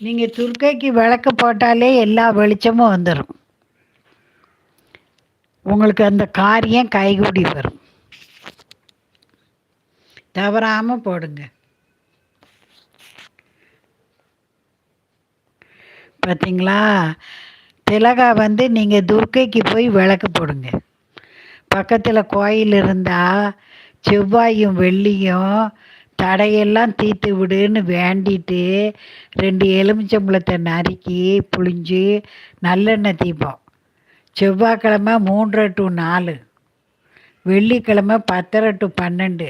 நீங்கள் துர்க்கைக்கு விளக்கு போட்டாலே எல்லா வெளிச்சமும் வந்துடும் உங்களுக்கு அந்த காரியம் கைகூடி வரும். தவறாமல் போடுங்க. பார்த்தீங்களா திலகா வந்து நீங்கள் துர்க்கைக்கு போய் விளக்கு போடுங்க. பக்கத்தில் கோயில் இருந்தால் செவ்வாயும் வெள்ளியும் தடையெல்லாம் தீர்த்து விடுன்னு வேண்டிட்டு ரெண்டு எலுமிச்சம்பழத்தை நறுக்கி புழிஞ்சு நல்லெண்ணெய் தீபம் செவ்வாய்க்கிழமை மூன்றரை டு நாலு. வெள்ளிக்கிழமை பத்தரை டு பன்னெண்டு.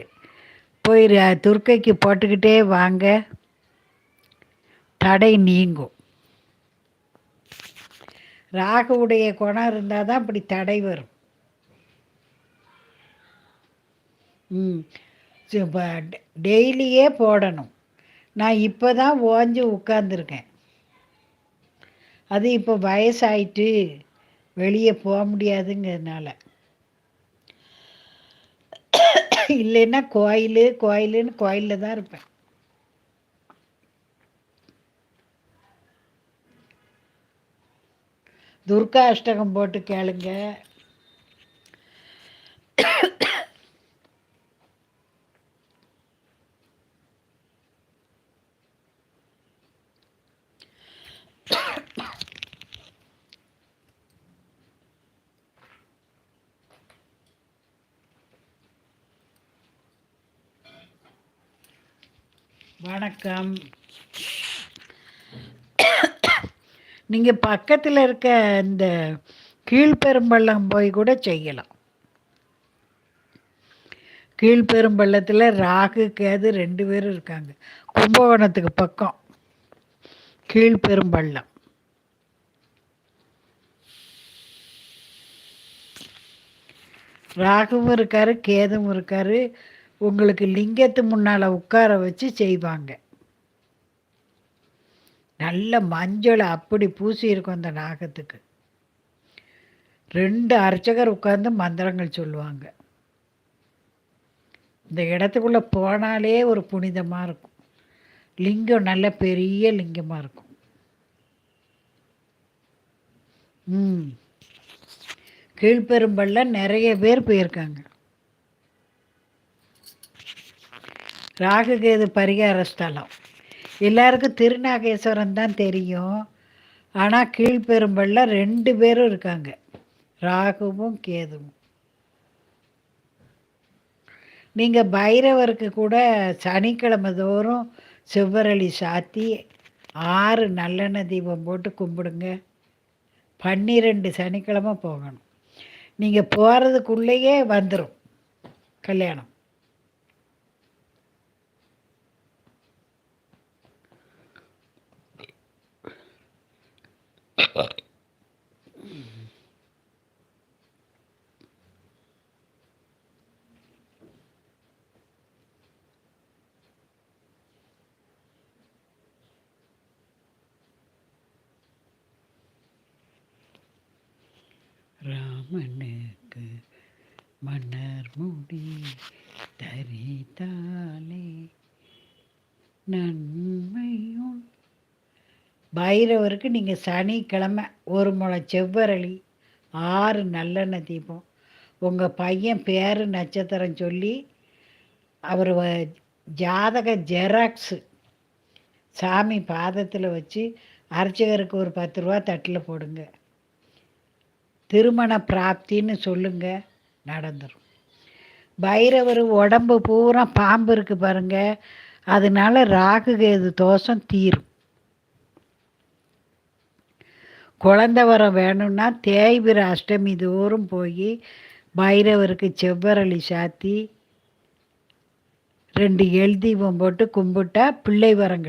போய் துர்க்கைக்கு போட்டுக்கிட்டே வாங்க. தடை நீங்கும். ராகுவுடைய குணம் இருந்தால் தான் இப்படி தடை வரும். ம். டெய்லியே போடணும். நான் இப்போ தான் ஓஞ்சு உட்காந்துருக்கேன் அது இப்போ வயசாயிட்டு வெளியே போக முடியாதுங்கிறதுனால. இல்லைன்னா கோயில் கோயிலுன்னு கோயிலில் தான் இருப்பேன். துர்கா அஷ்டகம் போட்டு கேளுங்க. வணக்கம். நீங்கள் பக்கத்தில் இருக்க இந்த கீழ்பெரும்பள்ளம் போய் கூட செய்யலாம். கீழ்பெரும்பள்ளத்தில் ராகு கேது ரெண்டு பேரும் இருக்காங்க. கும்பகோணத்துக்கு பக்கம். கீழ்பெரும்பள்ளம். ராகுவும் இருக்காரு கேதும் இருக்காரு. உங்களுக்கு லிங்கத்து முன்னால் உட்கார வச்சு செய்வாங்க. நல்ல மஞ்சள் அப்படி பூசி இருக்கும் அந்த நாகத்துக்கு. ரெண்டு அர்ச்சகர் உட்கார்ந்து மந்திரங்கள் சொல்லுவாங்க. இந்த இடத்துக்குள்ளே போனாலே ஒரு புனிதமாக இருக்கும். லிங்கம் நல்ல பெரிய லிங்கமாக இருக்கும். ம். கீழ்பெரும்பள்ள நிறைய பேர் போயிருக்காங்க. ராகுகேது பரிகார ஸ்தலம். எல்லாருக்கும் திருநாகேஸ்வரம் தான் தெரியும். ஆனால் கீழ்பெரும்பள்ள ரெண்டு பேரும் இருக்காங்க. ராகுவும் கேதுவும். நீங்கள் பைரவருக்கு கூட சனிக்கிழமை தோறும் செவ்வரளி சாத்தி ஆறு நல்லெண்ணெய் தீபம் போட்டு கும்பிடுங்க. பன்னிரெண்டு சனிக்கிழமை போகணும். நீங்கள் போகிறதுக்குள்ளேயே வந்துடும் கல்யாணம். ராமனுக்கு மன்னர் முடி தரித்தாலே நன்மையும் பைரவருக்கு நீங்கள் சனிக்கிழமை ஒரு முளை செவ்வரளி ஆறு நல்லெண்ணெய் தீபம். உங்கள் பையன் பேர் நட்சத்திரம் சொல்லி அவர் வ- ஜாதக ஜெராக்ஸு சாமி பாதத்தில் வச்சு அர்ச்சகருக்கு ஒரு பத்து ரூபா தட்டில் போடுங்க. திருமண பிராப்தின்னு சொல்லுங்க நடந்துடும் பைரவர் உடம்பு பூரா பாம்பு இருக்கு பாருங்க அதனால ராகு கேது தோஷம் தீரும். குழந்தை வரம் வேணும்னா தேய்பிர அஷ்டமி தோறும் போய் பைரவருக்கு செவ்வரளி சாத்தி ரெண்டு எல் போட்டு கும்பிட்டா பிள்ளை வரம் கிடைக்கும்.